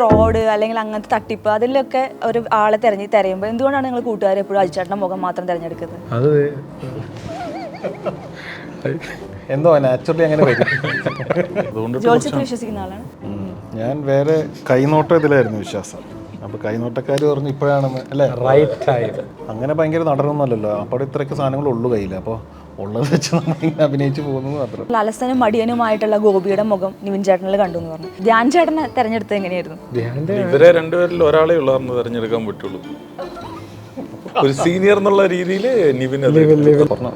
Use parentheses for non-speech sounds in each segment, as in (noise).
Fraud അല്ലെങ്കിൽ അങ്ങനത്തെ തട്ടിപ്പ് അതിലൊക്കെ ഒരു ആളെ തിരഞ്ഞ് തിരയുമ്പോൾ എന്തുകൊണ്ടാണ് നിങ്ങൾ കൂട്ടുകാർ എപ്പോഴും അജിച്ചേട്ടന്റെ മുഖം മാത്രം തിരഞ്ഞെടുക്കുന്നത്? അത് എന്തോ നാച്ചുറലി അങ്ങനെ വരും. ജോത്സ്യത്തിൽ വിശ്വസിക്കുന്ന ആളാണ്. ഞാൻ വേറെ കൈനോട്ടം ഇതിലായിരുന്നു വിശ്വാസം. അപ്പൊ കൈനോട്ടക്കാർ പറഞ്ഞു ഇപ്പോഴാണെന്ന് അല്ലേ? റൈറ്റ് ടൈം അങ്ങനെ ഭയങ്കര നടനൊന്നുമല്ലല്ലോ. അപ്പോൾ ഇത്രയൊക്കെ സാധനങ്ങൾ ഉള്ളു കയ്യിൽ അപ്പോൾ ഉള്ളത് വെച്ച് നമ്മൾ അഭിനയിച്ചു പോകുന്നത് മാത്രം. അലസനും മടിയനുമായിട്ടുള്ള ഗോപിയുടെ മുഖം നിവിൻ ചേട്ടനിൽ കണ്ടു എന്ന് പറഞ്ഞു. ധ്യാൻ ചേട്ടനെ തെരഞ്ഞെടുത്തത് എങ്ങനെയായിരുന്നു? ധ്യാന്റെ ഇവരെ രണ്ടുപേരിൽ ഒരാളെ ഉള്ളതെന്ന് തിരഞ്ഞെടുക്കാൻ പറ്റുള്ളൂ. ഒരു സീനിയർ എന്നുള്ള രീതിയിൽ നിവിൻ അത് പറഞ്ഞു.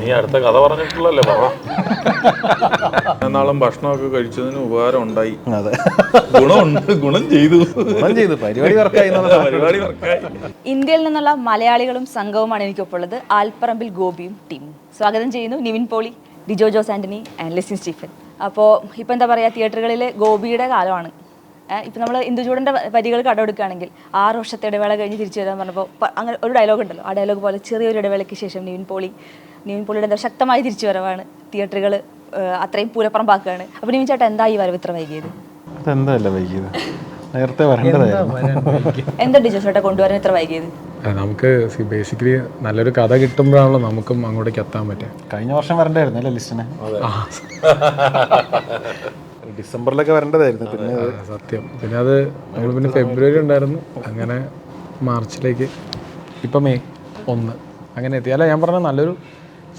നീ അടുത്ത കഥ പറഞ്ഞിട്ടുള്ളല്ലേ പറ. നാളും ഭക്ഷണമൊക്കെ കഴിച്ചതിന് ഉപകാരം ഉണ്ടായി. അതെ. ഗുണമുണ്ട് ഗുണം ചെയ്തു. ഗുണം ചെയ്തു. പരിപാടി വർക്കായി പരിപാടി വർക്കായി. ഇന്ത്യയിൽ നിന്നുള്ള മലയാളികളും സംഘവുമാണ് എനിക്കൊപ്പുള്ളത് ആൽപ്പറമ്പിൽ ഗോപിയും ടീമും. സ്വാഗതം ചെയ്യുന്നു നിവിൻ പോളി ഡിജോ ജോസ് ആന്റണി ആൻഡ് ലെസിൻ സ്റ്റീഫൻ. അപ്പോൾ ഇപ്പോൾ എന്താ പറയുക തിയേറ്ററുകളിൽ ഗോപിയുടെ കാലമാണ്. ഇപ്പം നമ്മൾ ഇന്ദുചൂടന്റെ വരികൾ കടമെടുക്കുകയാണെങ്കിൽ ആറ് വർഷത്തെ ഇടവേള കഴിഞ്ഞ് തിരിച്ചു വരാൻ പറഞ്ഞപ്പോൾ അങ്ങനെ ഒരു ഡയലോഗ് ഉണ്ടല്ലോ. ആ ഡയലോഗ് പോലെ ചെറിയൊരു ഇടവേളയ്ക്ക് ശേഷം നിവിൻ പോളി നിവിൻ പോളിയുടെ എന്താ ശക്തമായ തിരിച്ചു വരവാണ് തിയേറ്ററുകൾ അത്രയും പൂരപ്പുറമ്പാക്കുകയാണ്. അപ്പോൾ നിവിൻ ചേട്ടാ എന്താ ഈ വരവ് ഇത്ര വൈകിയത്? അതെന്തല്ല വൈകിയത്? നേരത്തെ വരേണ്ടതായിരുന്നു. എന്താ ഡിജോ ചേട്ടാ കൊണ്ടുവരാൻ ഇത്ര വൈകിയത്? നമുക്ക് ബേസിക്കലി നല്ലൊരു കഥ കിട്ടുമ്പോഴാണല്ലോ നമുക്കും അങ്ങോട്ടേക്ക് എത്താൻ പറ്റുക. കഴിഞ്ഞ വർഷം വരണ്ടായിരുന്നു അല്ലേ ലിസ്റ്റിന്? (laughs) ഡിസംബറിലൊക്കെ വരേണ്ടതായിരുന്നു. പിന്നെ സത്യം. പിന്നെ അത് നമ്മൾ പിന്നെ ഫെബ്രുവരി ഉണ്ടായിരുന്നു. അങ്ങനെ മാർച്ചിലേക്ക് ഇപ്പം മെയ് ഒന്ന് അങ്ങനെ എത്തി. അല്ല ഞാൻ പറഞ്ഞ നല്ലൊരു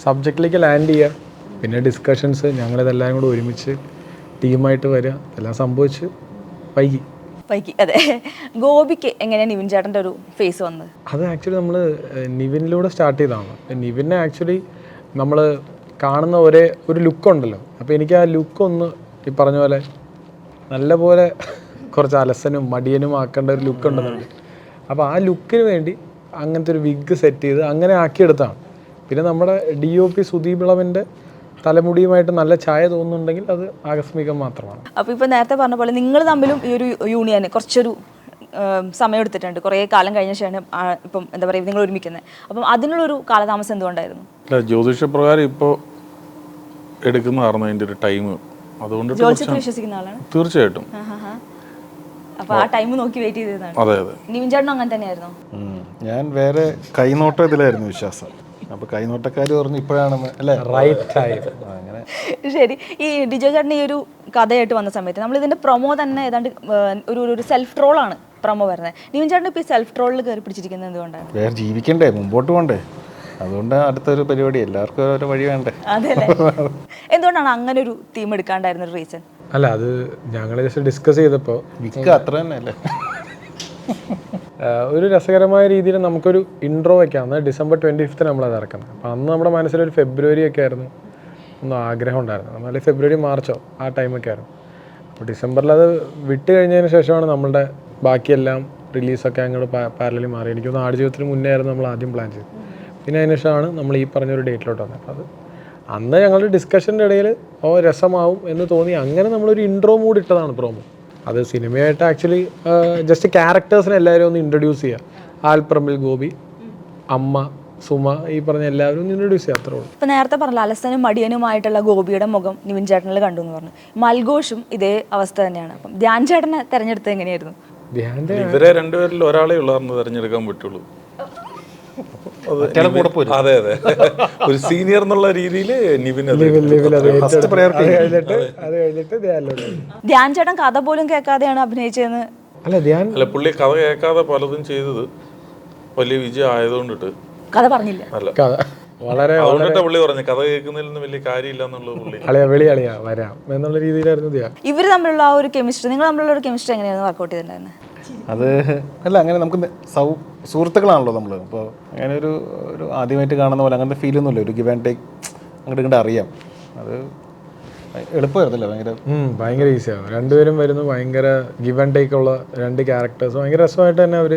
സബ്ജക്റ്റിലേക്ക് ലാൻഡ് ചെയ്യുക പിന്നെ ഡിസ്കഷൻസ് ഞങ്ങളിതെല്ലാം കൂടെ ഒരുമിച്ച് ടീമായിട്ട് വരിക എല്ലാം സംഭവിച്ച് വൈകി. വൈകി അതെ. ഗോപിക്ക് എങ്ങനെയാണ് നിവിൻ ചേട്ടന്റെ ഒരു ഫേസ് വന്നത്? അത് ആക്ച്വലി നമ്മൾ നിവിനിലൂടെ സ്റ്റാർട്ട് ചെയ്തതാണ്. നിവിനെ ആക്ച്വലി നമ്മൾ കാണുന്ന ഒരേ ഒരു ലുക്ക് ഉണ്ടല്ലോ. അപ്പോൾ എനിക്ക് ആ ലുക്ക് ഒന്ന് ഈ പറഞ്ഞ പോലെ നല്ലപോലെ കുറച്ച് അലസനും മടിയനും ആക്കേണ്ട ഒരു ലുക്ക് ഉണ്ടെന്നുണ്ട് അപ്പോൾ ആ ലുക്കിന് വേണ്ടി അങ്ങനത്തെ ഒരു വിഗ് സെറ്റ് ചെയ്ത് അങ്ങനെ ആക്കിയെടുത്താണ്. പിന്നെ നമ്മുടെ ഡി ഒ പി സുദീപ് ഇളവന്റെ തലമുടിയുമായിട്ട് നല്ല ഛായ തോന്നുന്നുണ്ടെങ്കിൽ അത് ആകസ്മികം മാത്രമാണ്. അപ്പോൾ ഇപ്പോൾ നേരത്തെ പറഞ്ഞ പോലെ നിങ്ങൾ തമ്മിലും ഈ ഒരു യൂണിയൻ കുറച്ചൊരു സമയം എടുത്തിട്ടുണ്ട്. കുറേ കാലം കഴിഞ്ഞ ശേഷം ഇപ്പം എന്താ പറയുക നിങ്ങൾ ഒരുമിക്കുന്നത്. അപ്പം അതിനുള്ളൊരു കാലതാമസം എന്തുകൊണ്ടായിരുന്നു? അല്ല ജ്യോതിഷപ്രകാരം ഇപ്പോൾ എടുക്കുന്നതായിരുന്നു അതിന്റെ ഒരു ടൈം അതുകൊണ്ട് വിശ്വസിക്കുന്ന ആളാണ്? തീർച്ചയായിട്ടും. അപ്പോൾ ആ ടൈം നോക്കി വെയിറ്റ് ചെയ്തതാണ്. അതെ അതെ. നിവിൻ ചേട്ടനും അങ്ങനെ തന്നെയായിരുന്നു? ഞാൻ വേറെ കൈനോട്ടം ഇതിലായിരുന്നു വിശ്വാസം. അപ്പൊ കൈനോട്ടക്കാര് പറഞ്ഞു ഇപ്പോഴാണെന്ന് അല്ലേ? റൈറ്റ് ടൈം അങ്ങനെ. ശരി. ഈ ഡിജോ ചേട്ടൻ ഈ ഒരു കഥയായിട്ട് വന്ന സമയത്ത് നമ്മൾ ഇതിന്റെ പ്രൊമോ തന്നെ ഏതാണ്ട് ഒരു ഒരു സെൽഫ് ട്രോളാണ് പ്രൊമോ വരുന്നത്. നിവിൻ ചേട്ടൻ ഇപ്പൊ സെൽഫ് ട്രോളിൽ കയറി പിടിച്ചിരിക്കുന്നത് എന്തുകൊണ്ടാണ്? വേറെ ജീവിക്കണ്ടേ? മുമ്പോട്ട് പോകണ്ടേ അതുകൊണ്ട് അടുത്തൊരു പരിപാടി എല്ലാവർക്കും ഓരോ വഴി വേണ്ടേ? അതെ അല്ലേ എന്തുകൊണ്ടാണ് അങ്ങനെ ഒരു തീം എടുക്കാണ്ടായിരുന്ന ഒരു റീസൺ അല്ല അത് ഞങ്ങൾ ജസ്റ്റ് ഡിസ്കസ് ചെയ്തപ്പോൾ വിക്ക് അത്ര തന്നെ അല്ലേ ഒരു രസകരമായ രീതിയിൽ നമുക്കൊരു ഇൻട്രോ വെക്കാം. അന്ന് ഡിസംബർ ട്വന്റി ഫിഫ്ത്തിന് നമ്മളത് ഇറക്കുന്നത് അപ്പോൾ അന്ന് നമ്മുടെ മനസ്സിലൊരു ഫെബ്രുവരി ഒക്കെ ആയിരുന്നു. ഒന്ന് ആഗ്രഹം ഉണ്ടായിരുന്നു. എന്നാലും ഫെബ്രുവരി മാർച്ചോ ആ ടൈമൊക്കെ ആയിരുന്നു. അപ്പോൾ ഡിസംബറിൽ അത് വിട്ട് കഴിഞ്ഞതിന് ശേഷമാണ് നമ്മളുടെ ബാക്കിയെല്ലാം റിലീസൊക്കെ അങ്ങോട്ട് പാരലി മാറി. എനിക്കൊന്ന് ആടുജീവിതത്തിന് മുന്നേ ആയിരുന്നു നമ്മൾ ആദ്യം പ്ലാൻ ചെയ്തത്. പിന്നെ അതിന് ശേഷമാണ് നമ്മൾ ഈ പറഞ്ഞൊരു ഡേറ്റിലോട്ട് വന്നത്. അപ്പോൾ അത് അന്ന് ഞങ്ങളുടെ ഡിസ്കഷന്റെ ഇടയിൽ ഓ രസമാവും എന്ന് തോന്നി. അങ്ങനെ നമ്മളൊരു ഇൻട്രോ മൂഡ് ഇട്ടതാണ് പ്രോമോ അത് സിനിമയായിട്ട് ആക്ച്വലി ജസ്റ്റ് ക്യാരക്ടേഴ്സിനെ എല്ലാവരും ഒന്ന് ഇൻട്രൊഡ്യൂസ് ചെയ്യുക ആൽപ്രമിൽ ഗോപി അമ്മ സുമ ഈ പറഞ്ഞ എല്ലാവരും ഇൻട്രൊഡ്യൂസ് ചെയ്യാം അത്രേ ഉള്ളൂ. ഇപ്പം നേരത്തെ പറഞ്ഞ അലസനും മടിയനുമായിട്ടുള്ള ഗോപിയുടെ മുഖം നിവിൻ ചേട്ടനിൽ കണ്ടു എന്ന് പറഞ്ഞു. മൽഘോഷും ഇതേ അവസ്ഥ തന്നെയാണ്. അപ്പം ധ്യാൻ ചേട്ടനെ തിരഞ്ഞെടുത്തത് എങ്ങനെയായിരുന്നു? ഇവരെ രണ്ടുപേരിൽ ഒരാളെ ഉള്ളതെന്ന് തിരഞ്ഞെടുക്കാൻ പറ്റുള്ളൂ. അത്. അതെ ഒരു സീനിയർ എന്നുള്ള രീതിയിൽ നിവിൻ അത് ഫസ്റ്റ് പ്രയോറിറ്റി കഴിഞ്ഞിട്ട് അത്. കഴിഞ്ഞിട്ട് ധ്യാൻ ചേട്ടൻ കഥ പോലും കേൾക്കാതെയാണ് അഭിനയിച്ചതെന്ന്. അല്ല ധ്യാൻ അല്ല പുള്ളി കഥ കേൾക്കാതെ പലതും ചെയ്തത് വലിയ വിജയം ആയതുകൊണ്ടിട്ട്. കഥ പറഞ്ഞില്ല. അല്ല. കഥ. വളരെ പുള്ളി പറഞ്ഞു കഥ കേൾക്കുന്നതിൽ വലിയ കാര്യമില്ല എന്നുള്ളത് പുള്ളി. അളിയാ വെളി വരാം എന്നുള്ള രീതിയിലായിരുന്നു ഇവർ തമ്മിലുള്ള ആ ഒരു കെമിസ്ട്രി നിങ്ങൾ തമ്മിലുള്ള ഒരു കെമിസ്ട്രി എങ്ങനെയായിരുന്നു വർക്കൗട്ട് ചെയ്തിട്ടുണ്ടായിരുന്നത് അത് അല്ല അങ്ങനെ നമുക്ക് സൗ സുഹൃത്തുക്കളാണല്ലോ നമ്മൾ അപ്പോൾ അങ്ങനെ ഒരു ഒരു ആദ്യമായിട്ട് കാണുന്ന പോലെ അങ്ങനത്തെ ഫീൽ ഫീലൊന്നുമില്ല ഒരു ഗിവ് ആൻഡ് ടേക്ക് അങ്ങോട്ട് ഇങ്ങോട്ട് അറിയാം. അത് എളുപ്പമായിരുന്നല്ലോ ഭയങ്കര ഭയങ്കര ഈസിയാണ് രണ്ടുപേരും വരുന്നു ഭയങ്കര ഗിവ് ആൻഡ് ടേക്ക് ഉള്ള രണ്ട് ക്യാരക്ടേഴ്സ് ഭയങ്കര രസമായിട്ട് തന്നെ അവർ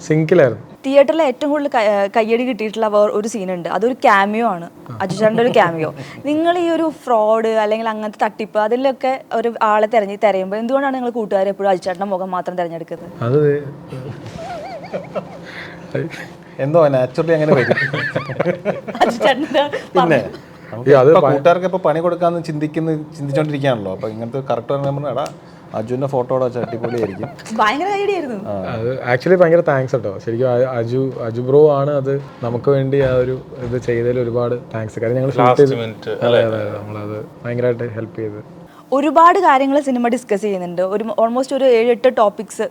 സിങ്കിലായിരുന്നു തിയേറ്ററിൽ ഏറ്റവും കൂടുതൽ കയ്യടി കിട്ടിയിട്ടുള്ള ഒരു സീനുണ്ട്. അതൊരു ക്യാമിയോ ആണ്. അജുചാറിന്റെ ഒരു ക്യാമിയോ നിങ്ങൾ ഈ ഒരു ഫ്രോഡ് അല്ലെങ്കിൽ അങ്ങനത്തെ തട്ടിപ്പ് അതിലൊക്കെ ഒരു ആളെ തിരഞ്ഞ് തിരയുമ്പോൾ എന്തുകൊണ്ടാണ് നിങ്ങൾ കൂട്ടുകാരെ എപ്പോഴും അജിച്ചേട്ടന്റെ മുഖം മാത്രം തിരഞ്ഞെടുക്കുന്നത്? അത് എന്തോ നാച്ചുറലി അങ്ങനെ വരും. പിന്നെ ഈ അത് ഇപ്പൊ കൂട്ടുകാർക്ക് ഇപ്പൊ പണി കൊടുക്കാന്ന് ചിന്തിക്കുന്ന ചിന്തിച്ചോണ്ടിരിക്കുകയാണല്ലോ. അപ്പൊ ഇങ്ങനത്തെ കറക്റ്റ് പറഞ്ഞാൽ എടാ അജുവിന്റെ ഫോട്ടോ ഭയങ്കര ആയിരുന്നു അത് ആക്ച്വലി ഭയങ്കര താങ്ക്സ് കേട്ടോ. ശരിക്കും അ- അജു അജു ബ്രോ ആണ് അത് നമുക്ക് വേണ്ടി ആ ഒരു ഇത് ചെയ്തതിൽ ഒരുപാട് താങ്ക്സ് കാര്യം ഞങ്ങൾ ഷൂട്ട് ചെയ്ത് മിനിറ്റ് അതെ അതെ അതെ. നമ്മളത് ഭയങ്കരമായിട്ട് ഹെൽപ്പ് ചെയ്ത്. ഒരുപാട് കാര്യങ്ങൾ സിനിമ ഡിസ്കസ് ചെയ്യുന്നുണ്ട്. ഒരു ഓൾമോസ്റ്റ് ഒരു ഏഴെട്ട് ടോപ്പിക്സ്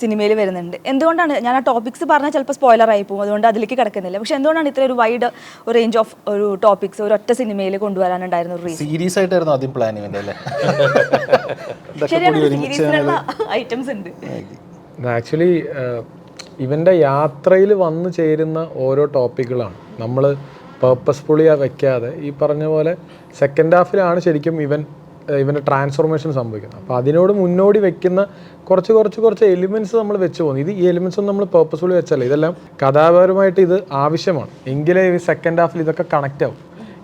സിനിമയിൽ വരുന്നുണ്ട്. എന്തുകൊണ്ടാണ്? ഞാൻ ആ ടോപ്പിക്സ് പറഞ്ഞാൽ ചിലപ്പോൾ സ്പോയിലർ ആയി പോകും. അതുകൊണ്ട് അതിലേക്ക് കിടക്കുന്നില്ല. പക്ഷെ എന്തുകൊണ്ടാണ് ഇത്ര ഒരു വൈഡ് ഒരു റേഞ്ച് ഓഫ് ഒരു ടോപ്പിക്സ് ഒരു ഒറ്റ സിനിമയിൽ കൊണ്ടുവരാനുണ്ടായിരുന്നു സീരീസ് ആയിട്ടായിരുന്നു ആദ്യം പ്ലാൻ ഇവന്റെ അല്ലേ? (laughs) ഇതൊക്കെ ശരിയാണ്. സീരീസിലുള്ള ഐറ്റംസ് ഉണ്ട്. ആക്ച്വലി ഇവന്റെ യാത്രയിൽ വന്നു ചേരുന്ന ഓരോ ടോപ്പിക്കുകളാണ് നമ്മൾ പേർപ്പസ്ഫുള്ളി വെക്കാതെ ഈ പറഞ്ഞ പോലെ സെക്കൻഡ് ഹാഫിലാണ് ശരിക്കും ഇവൻ ഇവന്റെ ട്രാൻസ്ഫോർമേഷൻ സംഭവിക്കുന്നത്. അപ്പോൾ അതിനോട് മുന്നോടി വെക്കുന്ന കുറച്ച് കുറച്ച് കുറച്ച് എലിമെന്റ്സ് നമ്മൾ വെച്ച് പോകുന്നു. ഇത് ഈ എലിമെന്റ്സ് ഒന്നും നമ്മൾ പേർപ്പസ്ഫുള്ളി വെച്ചല്ല. ഇതെല്ലാം കഥാപരമായിട്ട് ഇത് ആവശ്യമാണ്. എങ്കിലേ ഈ സെക്കൻഡ് ഹാഫിൽ ഇതൊക്കെ കണക്റ്റ് ആവും.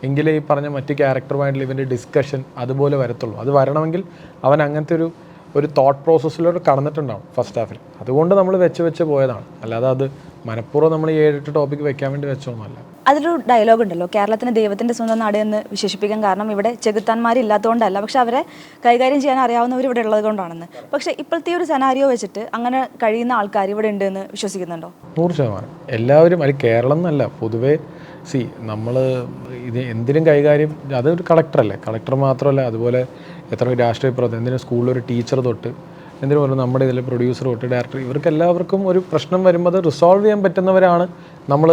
എങ്കിലേ ഈ പറഞ്ഞ മറ്റ് ക്യാരക്ടറുമായിട്ടുള്ള ഇവന്റെ ഡിസ്കഷൻ അതുപോലെ വരത്തുള്ളൂ. അത് വരണമെങ്കിൽ അവൻ അങ്ങനത്തെ ഒരു ഒരു തോട്ട് പ്രോസസ്സിലൂടെ കടന്നിട്ടുണ്ടാവും ഫസ്റ്റ് ഹാഫിൽ അതുകൊണ്ട് നമ്മൾ വെച്ച് വെച്ച് പോയതാണ്. അല്ലാതെ അത് മനഃപൂർവം നമ്മൾ ഈ ഏഴെട്ട് ടോപ്പിക് വെക്കാൻ വേണ്ടി വെച്ചോന്നല്ല അതിലൊരു ഡയലോഗ് ഉണ്ടല്ലോ കേരളത്തിന് ദൈവത്തിന്റെ സ്വന്തം നാട് എന്ന് വിശേഷിപ്പിക്കാൻ കാരണം ഇവിടെ ചെകുത്താന്മാരില്ലാത്തതുകൊണ്ടല്ല പക്ഷെ അവരെ കൈകാര്യം ചെയ്യാൻ അറിയാവുന്നവർ ഇവിടെ ഉള്ളത് കൊണ്ടാണെന്ന്. പക്ഷെ ഇപ്പോഴത്തെ ഒരു സെനാരിയോ വെച്ചിട്ട് അങ്ങനെ കഴിയുന്ന ആൾക്കാർ ഇവിടെ ഉണ്ട് എന്ന് വിശ്വസിക്കുന്നുണ്ടോ? നൂറ് ശതമാനം എല്ലാവരും അത് കേരളം എന്നല്ല പൊതുവേ സി നമ്മൾ ഇത് എന്തിനും കൈകാര്യം അതൊരു കളക്ടറല്ലേ കളക്ടർ മാത്രമല്ല അതുപോലെ എത്ര രാഷ്ട്രീയ പ്രവർത്തനം എന്തിനും സ്കൂളിലൊരു ടീച്ചർ തൊട്ട് എന്തിനു പറഞ്ഞു നമ്മുടെ ഇതിലെ പ്രൊഡ്യൂസർ തൊട്ട് ഡയറക്ടർ ഇവർക്ക് എല്ലാവർക്കും ഒരു പ്രശ്നം വരുമ്പോൾ അത് റിസോൾവ് ചെയ്യാൻ പറ്റുന്നവരാണ് നമ്മൾ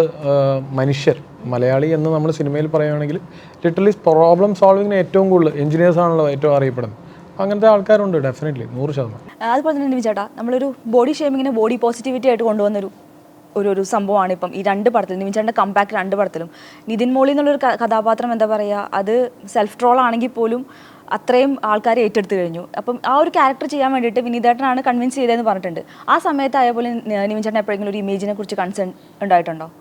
മനുഷ്യർ. മലയാളി എന്ന് നമ്മൾ സിനിമയിൽ പറയുകയാണെങ്കിൽ ലിറ്ററലി പ്രോബ്ലം സോൾവിങ്ങിന് ഏറ്റവും കൂടുതൽ എഞ്ചിനീയേഴ്സ് ആണല്ലോ ഏറ്റവും അറിയപ്പെടുന്നത്. അങ്ങനത്തെ ആൾക്കാരുണ്ട് ഡെഫിനറ്റ്ലി നൂറ് ശതമാനം. അതുപോലെ തന്നെ നിവി ചേട്ടാ നമ്മളൊരു ബോഡി ഷേമിങ്ങിനെ ബോഡി പോസിറ്റിവിറ്റി ആയിട്ട് കൊണ്ടുവന്നൊരു ഒരു ഒരു സംഭവമാണ് ഇപ്പം ഈ രണ്ട് പടത്തിലും. നിവിൻ കമ്പാക്ക് രണ്ട് പടത്തിലും. നിതിൻ മോളി എന്നുള്ളൊരു കഥാപാത്രം എന്താ പറയുക അത് സെൽഫ് ട്രോൾ ആണെങ്കിൽ പോലും അത്രയും ആൾക്കാർ ഏറ്റെടുത്ത് കഴിഞ്ഞു. അപ്പം ആ ഒരു ക്യാരക്ടർ ചെയ്യാൻ വേണ്ടിയിട്ട് വിനീതേട്ടനാണ് കൺവിൻസ് ചെയ്തതെന്ന് പറഞ്ഞിട്ടുണ്ട്. ആ സമയത്തായ പോലെ നി- നിവിൻ ചേട്ടൻ എപ്പോഴെങ്കിലും ഒരു ഇമേജിനെ കുറിച്ച് കൺസേൺ ഉണ്ടായിട്ടുണ്ടോ?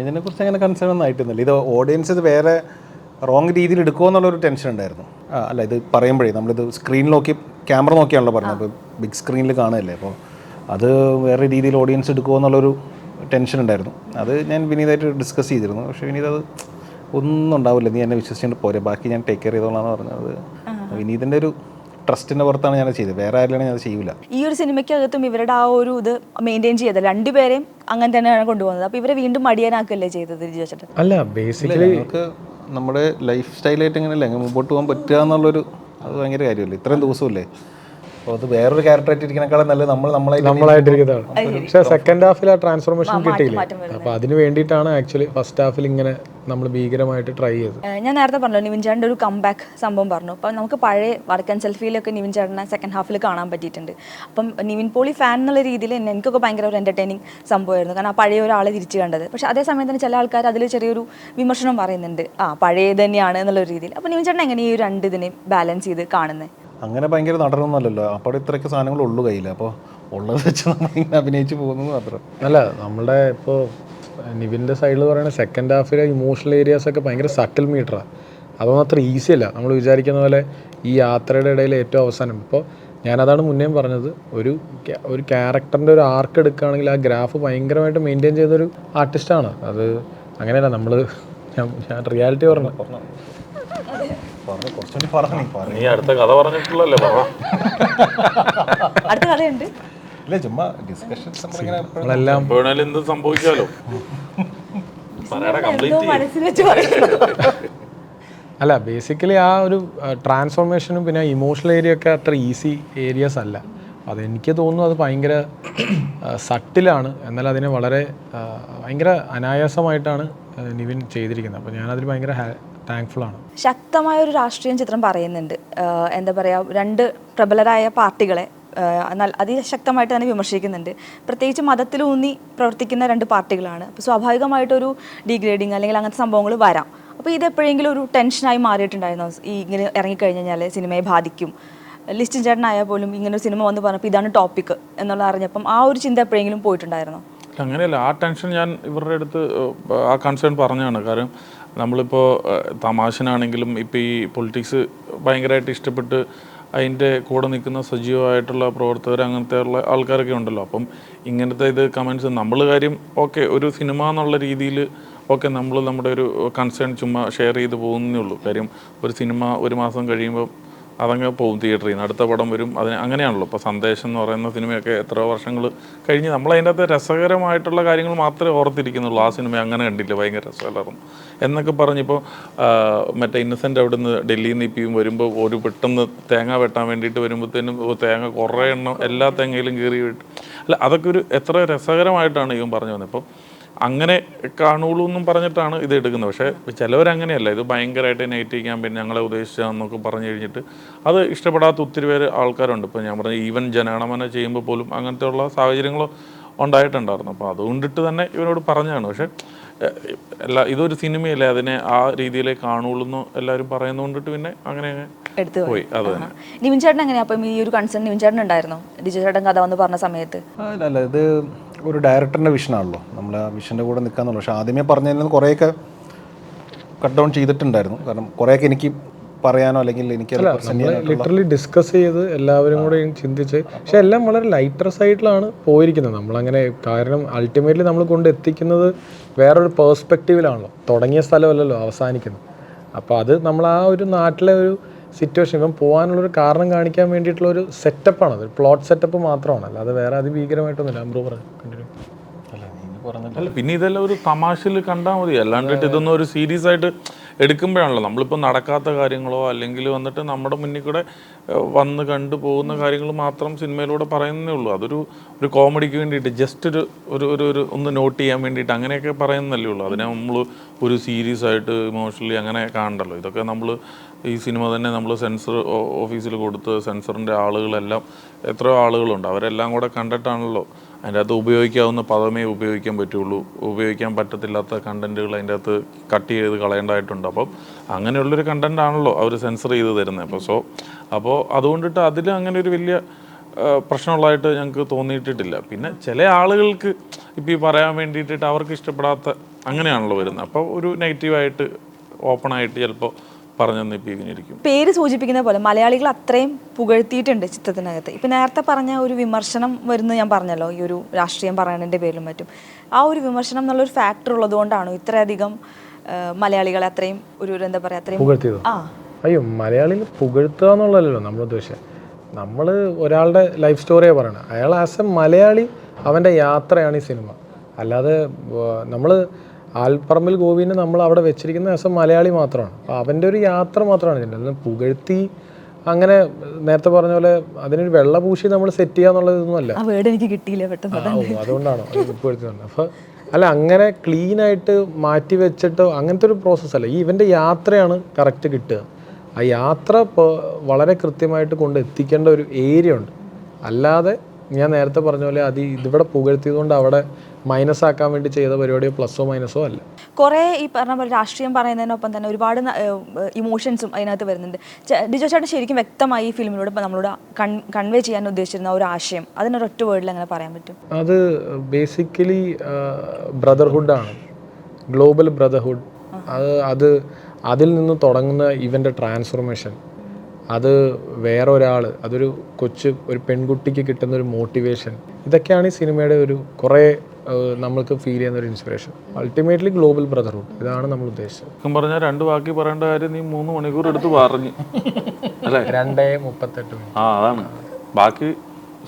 ഇതിനെ കുറിച്ച് അങ്ങനെ കൺസേൺ ഒന്നും ആയിട്ടൊന്നുമില്ല. ഇത് ഓഡിയൻസ് ഇത് വേറെ റോങ് രീതിയിൽ എടുക്കുമോ എന്നുള്ളൊരു ടെൻഷൻ ഉണ്ടായിരുന്നു. അല്ല ഇത് പറയുമ്പോഴേ നമ്മളിത് സ്ക്രീൻ നോക്കി ക്യാമറ നോക്കിയാണല്ലോ പറഞ്ഞത്. അപ്പോൾ ബിഗ് സ്ക്രീനിൽ കാണുകയല്ലേ. അപ്പോൾ അത് വേറെ രീതിയിൽ ഓഡിയൻസ് എടുക്കുമോ എന്നുള്ളൊരു ടെൻഷൻ ഉണ്ടായിരുന്നു. അത് ഞാൻ വിനീതായിട്ട് ഡിസ്കസ് ചെയ്തിരുന്നു. പക്ഷേ വിനീത് അത് ഒന്നും ഉണ്ടാവില്ല. നീ എന്നെ വിശ്വസിച്ചുകൊണ്ട് പോരെ. ബാക്കി ഞാൻ ടേക്ക് കെയർ ചെയ്തോളാന്ന് പറഞ്ഞത്. വിനീതിന്റെ ഒരു ട്രസ്റ്റിന്റെ പുറത്താണ് ഞാൻ ചെയ്തത്. വേറെ ആരിലാണ് ഞാൻ ചെയ്യില്ല ഈ ഒരു സിനിമയ്ക്കകത്തും ഇവരുടെ ആ ഒരു ഇത് മെയിന്റെയിൻ ചെയ്തത് രണ്ടുപേരെയും അങ്ങനെ തന്നെയാണ് കൊണ്ടുപോകുന്നത്. അപ്പോൾ ഇവരെ വീണ്ടും മടിയനാക്കല്ലേ ചെയ്തത് ചേട്ടൻ? അല്ല ബേസിക്കലി നമുക്ക് നമ്മുടെ ലൈഫ് സ്റ്റൈലായിട്ട് എങ്ങനെയല്ലേ? അങ്ങ് മുമ്പോട്ട് പോകാൻ പറ്റുക എന്നുള്ളൊരു അത് ഭയങ്കര കാര്യമല്ലേ? ഇത്രയും ദിവസമല്ലേ? അപ്പോൾ അത് വേറൊരു ക്യാരക്ടറായിട്ട് ഇരിക്കണേക്കാളും നല്ലത് നമ്മൾ നമ്മളെ നമ്മളായിട്ടിരിക്കുന്നതാണ്. പക്ഷേ സെക്കൻഡ് ഹാഫിൽ ആ ട്രാൻസ്ഫോർമേഷൻ കിട്ടിയില്ല? അപ്പോൾ അതിന് വേണ്ടിയിട്ടാണ് ആക്ച്വലി ഫസ്റ്റ് ഹാഫിൽ ഇങ്ങനെ നമ്മൾ ഭീകരമായിട്ട് ട്രൈ ചെയ്തു ഞാൻ നേരത്തെ പറഞ്ഞു നിവിൻ ചേട്ടന്റെ ഒരു കംബാക്ക് സംഭവം പറഞ്ഞു. അപ്പോൾ നമുക്ക് പഴയ വടക്കൻ സെൽഫിയിലൊക്കെ നിവിൻ ചേട്ടനെ സെക്കൻഡ് ഹാഫിൽ കാണാൻ പറ്റിയിട്ടുണ്ട്. അപ്പം നിവിൻ പോളി ഫാൻ എന്നുള്ള രീതിയിൽ തന്നെ എനിക്കൊക്കെ ഭയങ്കര ഒരു എന്റർടൈനിങ് സംഭവമായിരുന്നു. കാരണം ആ പഴയ ഒരാളെ തിരിച്ചു കണ്ടത്. പക്ഷേ അതേ സമയം തന്നെ ചില ആൾക്കാർ അതിൽ ചെറിയൊരു വിമർശനം പറയുന്നുണ്ട്. ആ പഴയ തന്നെയാണ് എന്നുള്ള രീതിയിൽ. അപ്പോൾ നിവിൻ ചേട്ടൻ എങ്ങനെ ഈ രണ്ട് ഇതിനെ ബാലൻസ് ചെയ്ത് കാണുന്നത് അങ്ങനെ ഭയങ്കര നടനൊന്നുമല്ലല്ലോ. അപ്പോൾ ഇത്രയൊക്കെ സാധനങ്ങൾ ഉള്ളു കയ്യിൽ അപ്പോൾ ഉള്ളത് വെച്ച് നമ്മൾ ഇങ്ങനെ അഭിനയിച്ച് പോകുന്നത് മാത്രം. അല്ല നമ്മുടെ ഇപ്പോൾ നിവിന്റെ സൈഡിൽ പറയുന്ന സെക്കൻഡ് ഹാഫിലെ ഇമോഷണൽ ഏരിയാസ് ഒക്കെ ഭയങ്കര സട്ടിൽ മീറ്ററാണ് അതൊന്നും അത്ര ഈസി അല്ല. നമ്മൾ വിചാരിക്കുന്ന പോലെ ഈ യാത്രയുടെ ഇടയിൽ ഏറ്റവും അവസാനം. ഇപ്പോൾ ഞാനതാണ് മുന്നേ പറഞ്ഞത്. ഒരു ഒരു ക്യാരക്ടറിന്റെ ഒരു ആർക്ക് എടുക്കുകയാണെങ്കിൽ ആ ഗ്രാഫ് ഭയങ്കരമായിട്ട് മെയിന്റെയിൻ ചെയ്തൊരു ആർട്ടിസ്റ്റാണ് അത് അങ്ങനെയല്ല നമ്മൾ ഞാൻ റിയാലിറ്റി പറഞ്ഞു പറഞ്ഞു കുറച്ചുകൂടി പറഞ്ഞു പറഞ്ഞു നീ അടുത്ത കഥ പറഞ്ഞിട്ടുള്ളല്ലേ പറ. അടുത്ത കഥയുണ്ട്. ഇല്ല ചുമ്മാ ഡിസ്കഷൻ നമ്മളെല്ലാം വേണേലും എന്ത് സംഭവിച്ചാലോ. (laughs) (laughs) അല്ല ബേസിക്കലി ആ ഒരു ട്രാൻസ്ഫോർമേഷനും പിന്നെ ഇമോഷണൽ ഏരിയ ഒക്കെ അത്ര ഈസി ഏരിയസ് അല്ല. അതെനിക്ക് തോന്നുന്നു അത് ഭയങ്കര സട്ടിലാണ് എന്നാൽ അതിനെ വളരെ ഭയങ്കര അനായാസമായിട്ടാണ് നിവിൻ ചെയ്തിരിക്കുന്നത്. അപ്പോൾ ഞാനതിൽ ഭയങ്കര താങ്ക്ഫുൾ ആണ്. ശക്തമായ ഒരു രാഷ്ട്രീയം ചിത്രം പറയുന്നുണ്ട്. എന്താ പറയുക രണ്ട് പ്രബലരായ പാർട്ടികളെ എന്നാൽ അതിശക്തമായിട്ട് തന്നെ വിമർശിക്കുന്നുണ്ട്. പ്രത്യേകിച്ച് മതത്തിലൂന്നി പ്രവർത്തിക്കുന്ന രണ്ട് പാർട്ടികളാണ്. അപ്പോൾ സ്വാഭാവികമായിട്ടൊരു ഡീഗ്രേഡിങ് അല്ലെങ്കിൽ അങ്ങനത്തെ സംഭവങ്ങൾ വരാം. അപ്പോൾ ഇത് എപ്പോഴെങ്കിലും ഒരു ടെൻഷനായി മാറിയിട്ടുണ്ടായിരുന്നോ? ഈ ഇങ്ങനെ ഇറങ്ങിക്കഴിഞ്ഞ് കഴിഞ്ഞാൽ സിനിമയെ ബാധിക്കും. ലിസ്റ്റിൻ ചേട്ടനായാൽ പോലും ഇങ്ങനെ സിനിമ വന്ന് പറഞ്ഞപ്പോൾ ഇതാണ് ടോപ്പിക് എന്നുള്ള അറിഞ്ഞപ്പം ആ ഒരു ചിന്ത എപ്പോഴെങ്കിലും പോയിട്ടുണ്ടായിരുന്നോ? അങ്ങനെയല്ല ആ ടെൻഷൻ ഞാൻ ഇവരുടെ അടുത്ത് ആ കൺസേൺ പറഞ്ഞാണ് കാരണം നമ്മളിപ്പോൾ തമാശനാണെങ്കിലും ഇപ്പോൾ ഈ പൊളിറ്റിക്സ് ഭയങ്കരമായിട്ട് ഇഷ്ടപ്പെട്ട് അതിന്റെ കൂടെ നിൽക്കുന്ന സജീവമായിട്ടുള്ള പ്രവർത്തകർ അങ്ങനത്തെ ഉള്ള ആൾക്കാരൊക്കെ ഉണ്ടല്ലോ. അപ്പം ഇങ്ങനത്തെ ഇത് കമൻസ് നമ്മൾ കാര്യം ഓക്കെ ഒരു സിനിമ എന്നുള്ള രീതിയിൽ ഓക്കെ നമ്മൾ നമ്മുടെ ഒരു കൺസേൺ ചുമ്മാ ഷെയർ ചെയ്ത് പോകുന്നേ ഉള്ളൂ. കാര്യം ഒരു സിനിമ ഒരു മാസം കഴിയുമ്പോൾ അതങ്ങ് പോകും തിയേറ്ററിൽ നിന്ന് അടുത്ത പടം വരും. അതിന് അങ്ങനെയാണല്ലോ. ഇപ്പോൾ സന്ദേശം എന്ന് പറയുന്ന സിനിമയൊക്കെ എത്ര വർഷങ്ങൾ കഴിഞ്ഞ് നമ്മൾ അതിന്റെ അകത്ത് രസകരമായിട്ടുള്ള കാര്യങ്ങൾ മാത്രമേ ഓർത്തിരിക്കുന്നുള്ളൂ. ആ സിനിമ അങ്ങനെ കണ്ടില്ല. ഭയങ്കര രസകരമായിരുന്നു എന്നൊക്കെ പറഞ്ഞിപ്പോൾ മറ്റേ ഇന്നസെന്റ് അവിടെ നിന്ന് ഡൽഹിയിൽ നിന്ന് ഇപ്പം വരുമ്പോൾ ഒരു പെട്ടെന്ന് തേങ്ങ വെട്ടാൻ വേണ്ടിയിട്ട് വരുമ്പോഴത്തേനും തേങ്ങ കുറേ എണ്ണം എല്ലാ തേങ്ങയിലും കീറി വിട്ടു അല്ല അതൊക്കെ ഒരു എത്ര രസകരമായിട്ടാണ് ഇവൻ പറഞ്ഞു വന്നത് അപ്പോൾ അങ്ങനെ കാണുള്ളൂ എന്നും പറഞ്ഞിട്ടാണ് ഇത് എടുക്കുന്നത്. പക്ഷേ ചിലവരങ്ങനെയല്ല. ഇത് ഭയങ്കരമായിട്ട് നെഗറ്റീവ് ക്യാമ്പയിൻ ഞങ്ങളെ ഉദ്ദേശിച്ചതെന്നൊക്കെ പറഞ്ഞു കഴിഞ്ഞിട്ട് അത് ഇഷ്ടപ്പെടാത്ത ഒത്തിരി പേര് ആൾക്കാരുണ്ട്. ഇപ്പോൾ ഞാൻ പറഞ്ഞ ഈവൻ ജനഗണമന ചെയ്യുമ്പോൾ പോലും അങ്ങനത്തെ ഉള്ള സാഹചര്യങ്ങൾ ഉണ്ടായിട്ടുണ്ടായിരുന്നു. അപ്പോൾ അതുകൊണ്ടിട്ട് തന്നെ ഇവരോട് പറഞ്ഞതാണ്. പക്ഷേ എല്ലാ ഇതൊരു സിനിമയല്ലേ അതിനെ ആ രീതിയിലേ കാണുള്ളൂ എന്ന് എല്ലാവരും പറയുന്നതുകൊണ്ടിട്ട് പിന്നെ അങ്ങനെ അങ്ങ് എടുത്തു പോയി. അത് തന്നെ. നിവിൻ ചേട്ടൻ എങ്ങനെയാ? അപ്പം ഈ ഒരു കൺസേൺ നിവിൻ ചേട്ടൻ ഉണ്ടായിരുന്നോ ഡിജോ ചേട്ടൻ കഥ വന്ന് പറഞ്ഞ സമയത്ത്. അല്ല ഇത് ഒരു ഡയറക്ടറിന്റെ വിഷനാണല്ലോ നമ്മൾ ആ വിഷന്റെ കൂടെ നിൽക്കാന്നുള്ളൂ പക്ഷേ ആദ്യമേ പറഞ്ഞതിൽ നിന്ന് കുറേയൊക്കെ കട്ട് ഡൗൺ ചെയ്തിട്ടുണ്ടായിരുന്നു. കാരണം കുറേയൊക്കെ എനിക്ക് പറയാനോ അല്ലെങ്കിൽ എനിക്ക് ലിറ്ററലി ഡിസ്കസ് ചെയ്ത് എല്ലാവരും കൂടെ ചിന്തിച്ച് പക്ഷെ എല്ലാം വളരെ ലൈറ്റർ സൈഡിലാണ് പോയിരിക്കുന്നത്. നമ്മളങ്ങനെ കാരണം അൾട്ടിമേറ്റ്ലി നമ്മൾ കൊണ്ട് എത്തിക്കുന്നത് വേറൊരു പേഴ്സ്പെക്റ്റീവിലാണല്ലോ തുടങ്ങിയ സ്ഥലമല്ലല്ലോ അവസാനിക്കുന്നത്. അപ്പോൾ അത് നമ്മൾ ആ ഒരു നാട്ടിലെ ഒരു സിറ്റുവേഷൻ ഇപ്പം പോകാനുള്ളൊരു കാരണം കാണിക്കാൻ വേണ്ടിയിട്ടുള്ള ഒരു സെറ്റപ്പാണ് അത് പ്ലോട്ട് സെറ്റപ്പ് മാത്രമാണ് അല്ലാതെ വേറെ അതിഭീകരമായിട്ടൊന്നുമില്ല. അമ്പ്രൂ പറഞ്ഞു? കണ്ടിന്യൂ അല്ല പിന്നെ ഇതെല്ലാം ഒരു തമാശയിൽ കണ്ടാൽ മതി. അല്ലാണ്ടിട്ട് ഇതൊന്നും ഒരു സീരിയസ് ആയിട്ട് എടുക്കുമ്പോഴാണല്ലോ. നമ്മളിപ്പോൾ നടക്കാത്ത കാര്യങ്ങളോ അല്ലെങ്കിൽ വന്നിട്ട് നമ്മുടെ മുന്നിൽ കൂടെ വന്ന് കണ്ടു പോകുന്ന കാര്യങ്ങൾ മാത്രം സിനിമയിലൂടെ പറയുന്നേ ഉള്ളൂ. അതൊരു ഒരു കോമഡിക്ക് വേണ്ടിയിട്ട് ജസ്റ്റ് ഒരു ഒരു ഒരു ഒരു ഒന്ന് നോട്ട് ചെയ്യാൻ വേണ്ടിയിട്ട് അങ്ങനെയൊക്കെ പറയുന്നല്ലേ ഉള്ളൂ. അതിനെ നമ്മൾ ഒരു സീരിയസ് ആയിട്ട് ഇമോഷണലി അങ്ങനെ കാണണ്ടല്ലോ. ഇതൊക്കെ നമ്മൾ ഈ സിനിമ തന്നെ നമ്മൾ സെൻസർ ഓഫീസിൽ കൊടുത്ത് സെൻസറിന്റെ ആളുകളെല്ലാം എത്രയോ ആളുകളുണ്ട്. അവരെല്ലാം കൂടെ കണ്ടിട്ടാണല്ലോ അതിന്റെ അകത്ത് ഉപയോഗിക്കാവുന്ന പദമേ ഉപയോഗിക്കാൻ പറ്റുള്ളൂ. ഉപയോഗിക്കാൻ പറ്റത്തില്ലാത്ത കണ്ടന്റുകൾ അതിന്റെ അകത്ത് കട്ട് ചെയ്ത് കളയേണ്ടതായിട്ടുണ്ട്. അപ്പം അങ്ങനെയുള്ളൊരു കണ്ടന്റ് ആണല്ലോ അവർ സെൻസർ ചെയ്ത് തരുന്നത്. അപ്പോൾ സോ അപ്പോൾ അതുകൊണ്ടിട്ട് അതിൽ അങ്ങനെ ഒരു വലിയ പ്രശ്നമുള്ളതായിട്ട് ഞങ്ങൾക്ക് തോന്നിയിട്ടില്ല പിന്നെ ചില ആളുകൾക്ക് ഇപ്പോൾ ഈ പറയാൻ വേണ്ടിയിട്ടിട്ട് അവർക്ക് ഇഷ്ടപ്പെടാത്ത അങ്ങനെയാണല്ലോ വരുന്നത്. അപ്പോൾ ഒരു നെഗറ്റീവായിട്ട് ഓപ്പണായിട്ട് ചിലപ്പോൾ ഇരിക്കും പേര് സൂചിപ്പിക്കുന്ന പോലെ മലയാളികൾ അത്രയും പുകഴ്ത്തിയിട്ടുണ്ട് ചിത്രത്തിനകത്ത്. ഇപ്പം നേരത്തെ പറഞ്ഞ ഒരു വിമർശനം വരുന്നത് ഞാൻ പറഞ്ഞല്ലോ ഈ ഒരു രാഷ്ട്രീയം പറയണതിന്റെ പേരിലും മറ്റും. ആ ഒരു വിമർശനം എന്നുള്ളൊരു ഫാക്ടർ ഉള്ളതുകൊണ്ടാണോ ഇത്രയധികം മലയാളികളെ അത്രയും ഒരു ഒരു എന്താ പറയുക അത്രയും ആ. അയ്യോ മലയാളികൾ പുകഴ്ത്തുക എന്നുള്ളതല്ലോ നമ്മുടെ ഉദ്ദേശിച്ചത് നമ്മൾ ഒരാളുടെ ലൈഫ് സ്റ്റോറിയാണ് പറയണത് അയാൾ ആസ് എ മലയാളി അവന്റെ യാത്രയാണ് ഈ സിനിമ. അല്ലാതെ നമ്മൾ ആൽപ്പറമ്പിൽ ഗോവിനെ നമ്മൾ അവിടെ വെച്ചിരിക്കുന്ന ആസ് എ മലയാളി മാത്രമാണ്. അപ്പോൾ അവന്റെ ഒരു യാത്ര മാത്രമാണ് ഇതിന്റെ അല്ലാതെ പുകഴ്ത്തി അങ്ങനെ നേരത്തെ പറഞ്ഞ പോലെ അതിനൊരു വെള്ളപൂശി നമ്മൾ സെറ്റ് ചെയ്യുക എന്നുള്ളതൊന്നും അല്ല. വേർഡ് എനിക്ക് കിട്ടിയില്ല പെട്ടെന്ന്. ഓ, അതുകൊണ്ടാണോ അപ്പോൾ അല്ല അങ്ങനെ ക്ലീൻ ആയിട്ട് മാറ്റി വെച്ചിട്ട് അങ്ങനത്തെ ഒരു പ്രോസസ്സല്ല ഈ ഇവന്റെ യാത്രയാണ് കറക്റ്റ് കിട്ടുക. ആ യാത്ര ഇപ്പോൾ വളരെ കൃത്യമായിട്ട് കൊണ്ട് എത്തിക്കേണ്ട ഒരു ഏരിയ ഉണ്ട്. അല്ലാതെ ഞാൻ നേരത്തെ പറഞ്ഞ പോലെ അത് ഇതിവിടെ പുകഴ്ത്തിയതുകൊണ്ട് അവിടെ മൈനസ് ആക്കാൻ വേണ്ടി ചെയ്ത പരിപാടിയോ പ്ലസോ മൈനസോ അല്ല. കുറേ ഈ പറഞ്ഞ പോലെ രാഷ്ട്രീയം പറയുന്നതിനൊപ്പം തന്നെ ഒരുപാട് ഇമോഷൻസും അതിനകത്ത് വരുന്നുണ്ട്. ഡിജോ ചേട്ടൻ ശരിക്കും വ്യക്തമായി ഈ ഫിലിമിലൂടെ നമ്മളോട് കൺവേ ചെയ്യാൻ ഉദ്ദേശിച്ചിരുന്ന ഒരു ആശയം. അതിനൊരൊറ്റ വേർഡിൽ അങ്ങനെ പറയാൻ പറ്റും? അത് ബേസിക്കലി ബ്രദർഹുഡാണ് ഗ്ലോബൽ ബ്രദർഹുഡ് അത് അത് അതിൽ നിന്ന് തുടങ്ങുന്ന ഇവന്റെ ട്രാൻസ്ഫോർമേഷൻ അത് വേറെ ഒരാൾ അതൊരു കൊച്ചു ഒരു പെൺകുട്ടിക്ക് കിട്ടുന്ന ഒരു മോട്ടിവേഷൻ ഇതൊക്കെയാണ് ഈ സിനിമയുടെ ഒരു കുറേ നമ്മൾക്ക് ഫീൽ ചെയ്യുന്ന ഒരു ഇൻസ്പിറേഷൻ അൾട്ടിമേറ്റ്ലി ഗ്ലോബൽ ബ്രദർഹുഡ് ഇതാണ് നമ്മൾ ഉദ്ദേശിച്ചത്. പറഞ്ഞാൽ രണ്ട് വാക്കി പറയേണ്ട കാര്യം നീ മൂന്ന് മണിക്കൂർ എടുത്ത് പറഞ്ഞു അല്ലേ? രണ്ടേ മുപ്പത്തെട്ട് ആ അതാണ്. ബാക്കി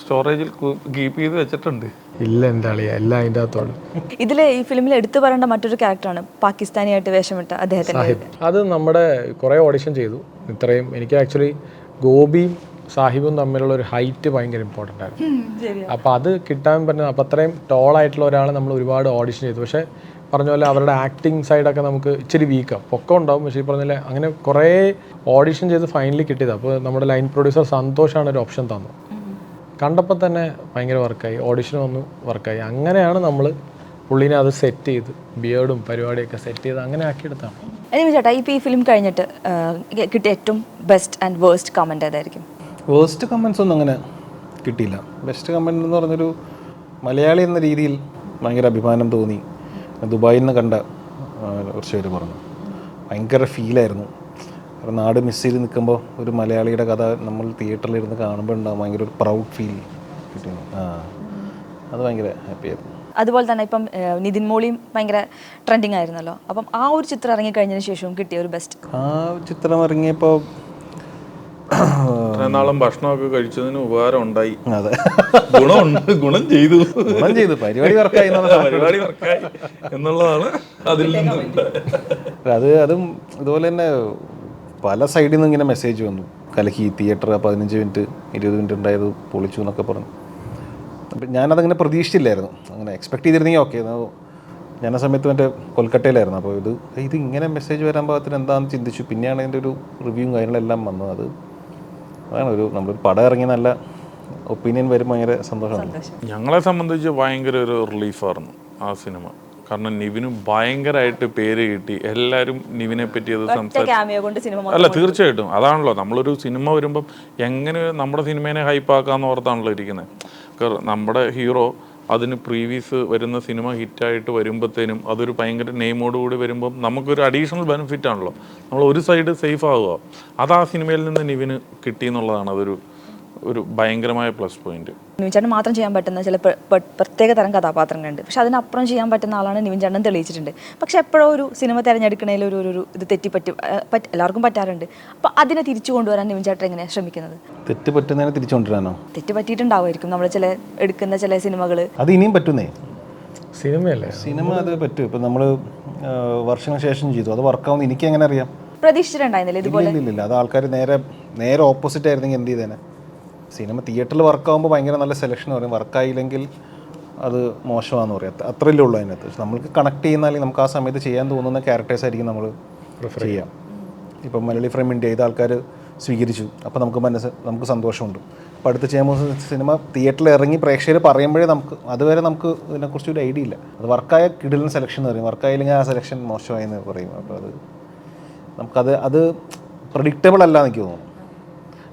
സ്റ്റോറേജിൽ കീപ്പ് ചെയ്ത് വെച്ചിട്ടുണ്ട്. ഇല്ല എന്താ എല്ലാം അതിന്റെ അകത്തോളം ഇതിൽ ഈ ഫിലിമിൽ എടുത്തു പറയേണ്ട മറ്റൊരു ക്യാരക്ടറാണ് പാകിസ്ഥാനിയായിട്ട് വേഷമിട്ട അദ്ദേഹത്തിന്റെ അത് നമ്മുടെ കുറേ ഓഡിഷൻ ചെയ്തു. ഇത്രയും എനിക്ക് ആക്ച്വലി ഗോപിയും സാഹിബും തമ്മിലുള്ള ഒരു ഹൈറ്റ് ഭയങ്കര ഇമ്പോർട്ടന്റ് ആയിരുന്നു. അപ്പോൾ അത് കിട്ടാൻ പറ്റുന്ന അപ്പോൾ അത്രയും ടോൾ ആയിട്ടുള്ള ഒരാളെ നമ്മൾ ഒരുപാട് ഓഡിഷൻ ചെയ്തു. പക്ഷേ പറഞ്ഞ പോലെ അവരുടെ ആക്ടിങ് സൈഡൊക്കെ നമുക്ക് ഇച്ചിരി വീക്കാണ് പൊക്കം ഉണ്ടാവും. പക്ഷേ ഈ പറഞ്ഞ അങ്ങനെ കുറേ ഓഡിഷൻ ചെയ്ത് ഫൈനലി കിട്ടിയത്. അപ്പോൾ നമ്മുടെ ലൈൻ പ്രൊഡ്യൂസർ സന്തോഷാണ് ഒരു ഓപ്ഷൻ തന്നു കണ്ടപ്പോൾ തന്നെ ഭയങ്കര വർക്കായി ഓഡിഷൻ വന്നു വർക്കായി അങ്ങനെയാണ് നമ്മൾ പുള്ളിനെ അത് സെറ്റ് ചെയ്ത് ബിയേർഡും പരിപാടിയൊക്കെ സെറ്റ് ചെയ്ത് അങ്ങനെ ആക്കിയെടുത്താണ് എടുത്താണ് ചേട്ടാ ഇപ്പോൾ ഈ ഫിലിം കഴിഞ്ഞിട്ട് കിട്ടിയ ഏറ്റവും ബെസ്റ്റ് ആൻഡ് വേഴ്സ്റ്റ് കമന്റ് ഏതായിരിക്കും? വേസ്റ്റ് കമൻസ് ഒന്നും അങ്ങനെ കിട്ടിയില്ല. ബെസ്റ്റ് കമന്റ് എന്ന് പറഞ്ഞൊരു മലയാളി എന്ന രീതിയിൽ ഭയങ്കര അഭിമാനം തോന്നി. ദുബായിൽ നിന്ന് കണ്ട കുറച്ച് പേര് പറഞ്ഞു. ഭയങ്കര ഫീലായിരുന്നു കാരണം നാട് മിസ് ചെയ്ത് നിൽക്കുമ്പോൾ ഒരു മലയാളിയുടെ കഥ നമ്മൾ തിയേറ്ററിലിരുന്ന് കാണുമ്പോൾ ഉണ്ടാകും ഭയങ്കര ഒരു പ്രൗഡ് ഫീൽ കിട്ടുന്നു. ആ അത് ഭയങ്കര ഹാപ്പി ആയിരുന്നു. അതുപോലെ തന്നെ ഇപ്പം നിതിൻ മോളിയും ഭയങ്കര ട്രെൻഡിങ് ആയിരുന്നല്ലോ. അപ്പം ആ ഒരു ചിത്രം ഇറങ്ങി കഴിഞ്ഞതിന് ശേഷവും കിട്ടിയ ഒരു ബെസ്റ്റ് ആ ചിത്രം ഇറങ്ങിയപ്പോൾ നാളും ഭക്ഷണമൊക്കെ കഴിച്ചതിന് ഉപകാരം ഉണ്ടായി. അതെ. ഗുണമുണ്ട് ഗുണം ചെയ്തു. ഗുണം ചെയ്തു. പരിപാടി വർക്കായി (laughs) പരിപാടി വർക്കായി എന്നുള്ളതാണ് അതിൽ നിന്ന് അത് അതും ഇതുപോലെ തന്നെ പല സൈഡിൽ നിന്ന് ഇങ്ങനെ മെസ്സേജ് വന്നു. കലക്കി തിയേറ്റർ പതിനഞ്ച് മിനിറ്റ് ഇരുപത് മിനിറ്റ് ഉണ്ടായത് പൊളിച്ചു എന്നൊക്കെ പറഞ്ഞു. അപ്പം ഞാനതങ്ങനെ പ്രതീക്ഷിച്ചില്ലായിരുന്നു. അങ്ങനെ എക്സ്പെക്ട് ചെയ്തിരുന്നെങ്കിൽ ഓക്കെ ഞാൻ ആ സമയത്ത് മറ്റേ കൊൽക്കട്ടയിലായിരുന്നു. അപ്പോൾ ഇത് ഇത് ഇങ്ങനെ മെസ്സേജ് വരാൻ പാകത്തിന് എന്താണെന്ന് ചിന്തിച്ചു. പിന്നെയാണ് അതിന്റെ ഒരു റിവ്യൂവും കാര്യങ്ങളെല്ലാം വന്നത്. അത് അതാണ് ഒരു നമ്മളൊരു പടം ഇറങ്ങി നല്ല ഒപ്പീനിയൻ വരും ഭയങ്കര സന്തോഷമാണ്. ഞങ്ങളെ സംബന്ധിച്ച് ഭയങ്കര ഒരു റിലീഫായിരുന്നു ആ സിനിമ. കാരണം നിവിന് ഭയങ്കരമായിട്ട് പേര് കിട്ടി. എല്ലാവരും നിവിനെ പറ്റി അത് സിനിമ അല്ല തീർച്ചയായിട്ടും. അതാണല്ലോ. നമ്മളൊരു സിനിമ വരുമ്പം എങ്ങനെ നമ്മുടെ സിനിമേനെ ഹൈപ്പാക്കാന്ന് ഓർത്താണല്ലോ ഇരിക്കുന്നത് നമ്മുടെ ഹീറോ അതിന് പ്രീവിയസ് വരുന്ന സിനിമ ഹിറ്റായിട്ട് വരുമ്പോഴത്തേനും അതൊരു ഭയങ്കര നെയിമോടുകൂടി വരുമ്പം നമുക്കൊരു അഡീഷണൽ ബെനിഫിറ്റ് ആണല്ലോ. നമ്മൾ ഒരു സൈഡ് സേഫ് ആവുക. അത് ആ സിനിമയിൽ നിന്ന് നിവിന് കിട്ടി എന്നുള്ളതാണ് അതൊരു ഒരു ഭയങ്കരമായ പ്ലസ് പോയിന്റ് നിവിൻ ചേട്ടൻ മാത്രം ചെയ്യാൻ പറ്റുന്ന ചില പ്ര- പ്ര- പ്രത്യേക തരം കഥാപാത്രങ്ങളുണ്ട്. പക്ഷെ അതിനപ്പുറം ചെയ്യാൻ പറ്റുന്ന ആളാണ് നിവിൻ ചേട്ടൻ തെളിയിച്ചിട്ടുണ്ട്. പക്ഷെ എപ്പോഴോ ഒരു സിനിമ തിരഞ്ഞെടുക്കണതിൽ ഒരു ഒരു- ഇത് തെറ്റിപ്പറ്റി പറ്റി എല്ലാവർക്കും പറ്റാറുണ്ട്. അപ്പോൾ അതിനെ തിരിച്ചു കൊണ്ടുവരാൻ നിവിൻ ചേട്ടൻ എങ്ങനെയാണ് ശ്രമിക്കുന്നത്? തെറ്റ് പറ്റുന്നതിനെ തിരിച്ചുകൊണ്ടിരാനോ തെറ്റ് പറ്റിയിട്ടുണ്ടാവുമായിരിക്കും നമ്മൾ ചില എടുക്കുന്ന ചില സിനിമകൾ അത് ഇനിയും പറ്റുന്നേ? സിനിമയല്ലേ? സിനിമ അത് പറ്റും. ഇപ്പം നമ്മൾ വർഷങ്ങൾക്ക് ശേഷം ചെയ്തു. അത് വർക്കാവുന്ന എനിക്ക് എങ്ങനെ അറിയാം? പ്രതീക്ഷിച്ചിട്ടുണ്ടായിരുന്നില്ല ഇതുപോലെ? ഇല്ല ഇല്ല ഇല്ല അത് ആൾക്കാർ നേരെ നേരെ ഓപ്പോസിറ്റ് ആയിരുന്നെങ്കിൽ എന്ത് ചെയ്തേനെ? സിനിമ തിയേറ്ററിൽ വർക്കാവുമ്പോൾ ഭയങ്കര നല്ല സെലക്ഷൻ എന്ന് പറയും. വർക്കായില്ലെങ്കിൽ അത് മോശമാണെന്ന് പറയും. അത്ര- അത്രയല്ലേ ഉള്ളൂ അതിനകത്ത്. പക്ഷെ നമ്മൾക്ക് കണക്ട് ചെയ്യുന്ന അല്ലെങ്കിൽ നമുക്ക് ആ സമയത്ത് ചെയ്യാൻ തോന്നുന്ന ക്യാരക്ടേഴ്സ് ആയിരിക്കും നമ്മൾ പ്രിഫർ ചെയ്യാം. ഇപ്പം മലയാളി ഫ്രെയിം ഇന്ത്യ ചെയ്ത ആൾക്കാർ സ്വീകരിച്ചു. അപ്പോൾ നമുക്ക് മനസ്സ് നമുക്ക് സന്തോഷമുണ്ട്. അപ്പോൾ അടുത്ത് ചെയ്യാൻ പോകുന്ന സിനിമ തിയേറ്ററിൽ ഇറങ്ങി പ്രേക്ഷകർ പറയുമ്പോഴേ നമുക്ക് അതുവരെ നമുക്ക് ഇതിനെക്കുറിച്ച് ഒരു ഐഡിയ ഇല്ല. അത് വർക്കായ കിടിലൻ സെലക്ഷൻ എന്ന് പറയും. വർക്കായില്ലെങ്കിൽ ആ സെലക്ഷൻ മോശമായി എന്ന് പറയും. അപ്പോൾ അത് നമുക്കത് അത് പ്രഡിക്റ്റബിൾ അല്ല എനിക്ക് തോന്നുന്നു.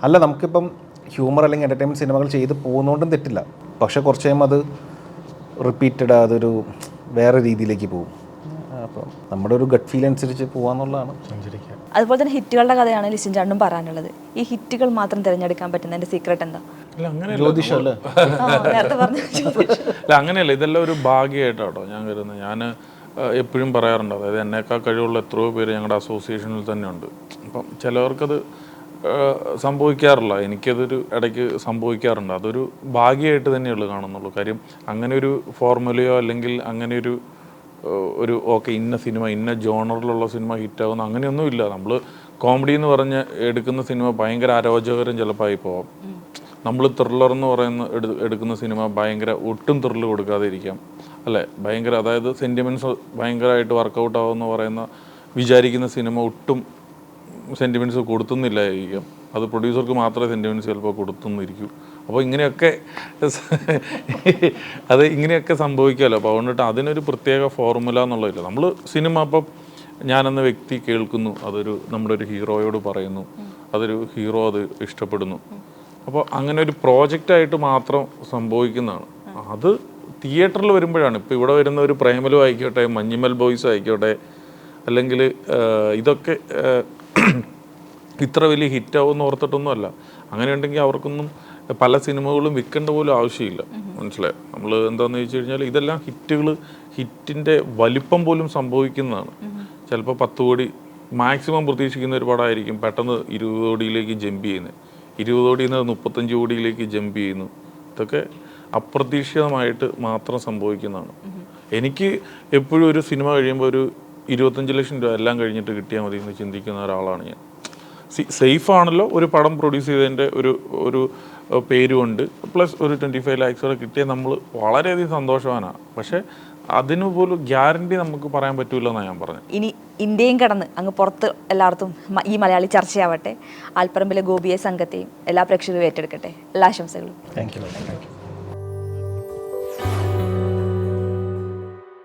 അല്ല നമുക്കിപ്പം ഹ്യൂമർ അല്ലെങ്കിൽ എന്റർടൈൻമെന്റ് സിനിമകൾ ചെയ്ത് പോകുന്നതുകൊണ്ടും തെറ്റില്ല. പക്ഷേ കുറച്ച് കഴിയുമ്പോൾ അത് റിപ്പീറ്റഡ് അതൊരു വേറെ രീതിയിലേക്ക് പോകും. അപ്പം നമ്മുടെ ഒരു ഗട്ട് ഫീൽ അനുസരിച്ച് പോകാന്നുള്ളതാണ് സഞ്ചരിക്കുക അതുപോലെ തന്നെ ഹിറ്റുകളുടെ കഥയാണ് ലിസിൻ ചാണ്ടും പറയാനുള്ളത്. ഈ ഹിറ്റുകൾ മാത്രം തിരഞ്ഞെടുക്കാൻ പറ്റുന്നതിന്റെ സീക്രട്ട് എന്താ? അല്ല അങ്ങനെ ജ്യോതിഷം അല്ലേ ആ, നേരത്തെ പറഞ്ഞു അല്ല അങ്ങനെയല്ല. ഇതെല്ലാം ഒരു ഭാഗ്യമായിട്ടാട്ടോ ഞാൻ കരുതുന്നത്. ഞാൻ എപ്പോഴും പറയാറുണ്ട്. അതായത് എന്നേക്കാൾ കഴിവുള്ള എത്രയോ പേര് ഞങ്ങളുടെ അസോസിയേഷനിൽ തന്നെ ഉണ്ട് അപ്പം ചിലവർക്കത് സംഭവിക്കാറില്ല. എനിക്കതൊരു ഇടയ്ക്ക് സംഭവിക്കാറുണ്ട്. അതൊരു ഭാഗ്യമായിട്ട് തന്നെയുള്ളൂ കാണുന്നുള്ളൂ. കാര്യം അങ്ങനെ ഒരു ഫോർമുലയോ അല്ലെങ്കിൽ അങ്ങനെ ഒരു ഒരു ഓക്കെ ഇന്ന സിനിമ ഇന്ന ജോണറിലുള്ള സിനിമ ഹിറ്റാകുന്ന അങ്ങനെയൊന്നും ഇല്ല നമ്മൾ കോമഡി എന്ന് പറഞ്ഞ് എടുക്കുന്ന സിനിമ ഭയങ്കര അരോചകരം ചിലപ്പോൾ ആയി പോവാം. നമ്മൾ ത്രില്ലർ എന്ന് പറയുന്ന എടു- എടുക്കുന്ന സിനിമ ഭയങ്കര ഒട്ടും ത്രില്ല് കൊടുക്കാതെ ഇരിക്കാം അല്ലേ? ഭയങ്കര അതായത് സെന്റിമെന്റ്സ് ഭയങ്കരമായിട്ട് വർക്കൗട്ട് ആവുമെന്ന് പറയുന്ന വിചാരിക്കുന്ന സിനിമ ഒട്ടും സെന്റിമെന്റ്സ് കൊടുത്തുന്നില്ലായിരിക്കും അത് പ്രൊഡ്യൂസർക്ക് മാത്രമേ സെന്റിമെന്റ്സ് ചിലപ്പോൾ കൊടുത്തുന്നിരിക്കൂ. അപ്പോൾ ഇങ്ങനെയൊക്കെ (laughs) അത് ഇങ്ങനെയൊക്കെ സംഭവിക്കുമല്ലോ. അപ്പോൾ അതുകൊണ്ടിട്ട് അതിനൊരു പ്രത്യേക ഫോർമുല എന്നുള്ളതില്ല. നമ്മൾ സിനിമ അപ്പം ഞാനെന്ന വ്യക്തി കേൾക്കുന്നു. അതൊരു നമ്മുടെ ഒരു ഹീറോയോട് പറയുന്നു. അതൊരു ഹീറോ അത് ഇഷ്ടപ്പെടുന്നു. അപ്പോൾ അങ്ങനെ ഒരു പ്രോജക്റ്റായിട്ട് മാത്രം സംഭവിക്കുന്നതാണ്. അത് തിയേറ്ററിൽ വരുമ്പോഴാണ്. ഇപ്പോൾ ഇവിടെ വരുന്ന ഒരു പ്രേമലു ആയിക്കോട്ടെ മഞ്ഞിമൽ ബോയ്സ് ആയിക്കോട്ടെ അല്ലെങ്കിൽ ഇതൊക്കെ ഇത്ര വലിയ ഹിറ്റാവുമെന്ന് ഓർത്തിട്ടൊന്നുമല്ല. അങ്ങനെ ഉണ്ടെങ്കിൽ അവർക്കൊന്നും പല സിനിമകളും വിൽക്കേണ്ട പോലും ആവശ്യമില്ല. മനസ്സിലായി? നമ്മൾ എന്താണെന്ന് ചോദിച്ചു കഴിഞ്ഞാൽ ഇതെല്ലാം ഹിറ്റുകൾ ഹിറ്റിന്റെ വലിപ്പം പോലും സംഭവിക്കുന്നതാണ്. ചിലപ്പോൾ പത്ത് കോടി മാക്സിമം പ്രതീക്ഷിക്കുന്ന ഒരു പടമായിരിക്കും പെട്ടെന്ന് ഇരുപത് കോടിയിലേക്ക് ജമ്പ് ചെയ്യുന്നത് ഇരുപത് കോടിയിൽ നിന്ന് മുപ്പത്തഞ്ച് കോടിയിലേക്ക് ജമ്പ് ചെയ്യുന്നു. ഇതൊക്കെ അപ്രതീക്ഷിതമായിട്ട് മാത്രം സംഭവിക്കുന്നതാണ്. എനിക്ക് എപ്പോഴും ഒരു സിനിമ കഴിയുമ്പോൾ ഒരു ഇരുപത്തഞ്ച് ലക്ഷം രൂപ എല്ലാം കഴിഞ്ഞിട്ട് കിട്ടിയാൽ മതി എന്ന് ചിന്തിക്കുന്ന ഒരാളാണ് ഞാൻ. സേഫ് ആണല്ലോ ഒരു പടം പ്രൊഡ്യൂസ് ചെയ്തതിന്റെ ഒരു ഒരു പേരുമുണ്ട് പ്ലസ് ഒരു ട്വന്റി ഫൈവ് ലാക്സ് കൂടെ കിട്ടിയാൽ നമ്മൾ വളരെയധികം സന്തോഷവാനാണ് പക്ഷേ അതിന് പോലും ഗ്യാരണ്ടി നമുക്ക് പറയാൻ പറ്റൂല എന്നാണ് ഞാൻ പറഞ്ഞത്. ഇനി ഇന്ത്യയും കടന്ന് അങ്ങ് പുറത്ത് എല്ലായിടത്തും ഈ മലയാളി ചർച്ചയാവട്ടെ. ആൽപ്പറമ്പിലെ ഗോപിയെ സംഘത്തെയും എല്ലാ പ്രേക്ഷകരും ഏറ്റെടുക്കട്ടെ. എല്ലാ ആശംസകളും. Thank you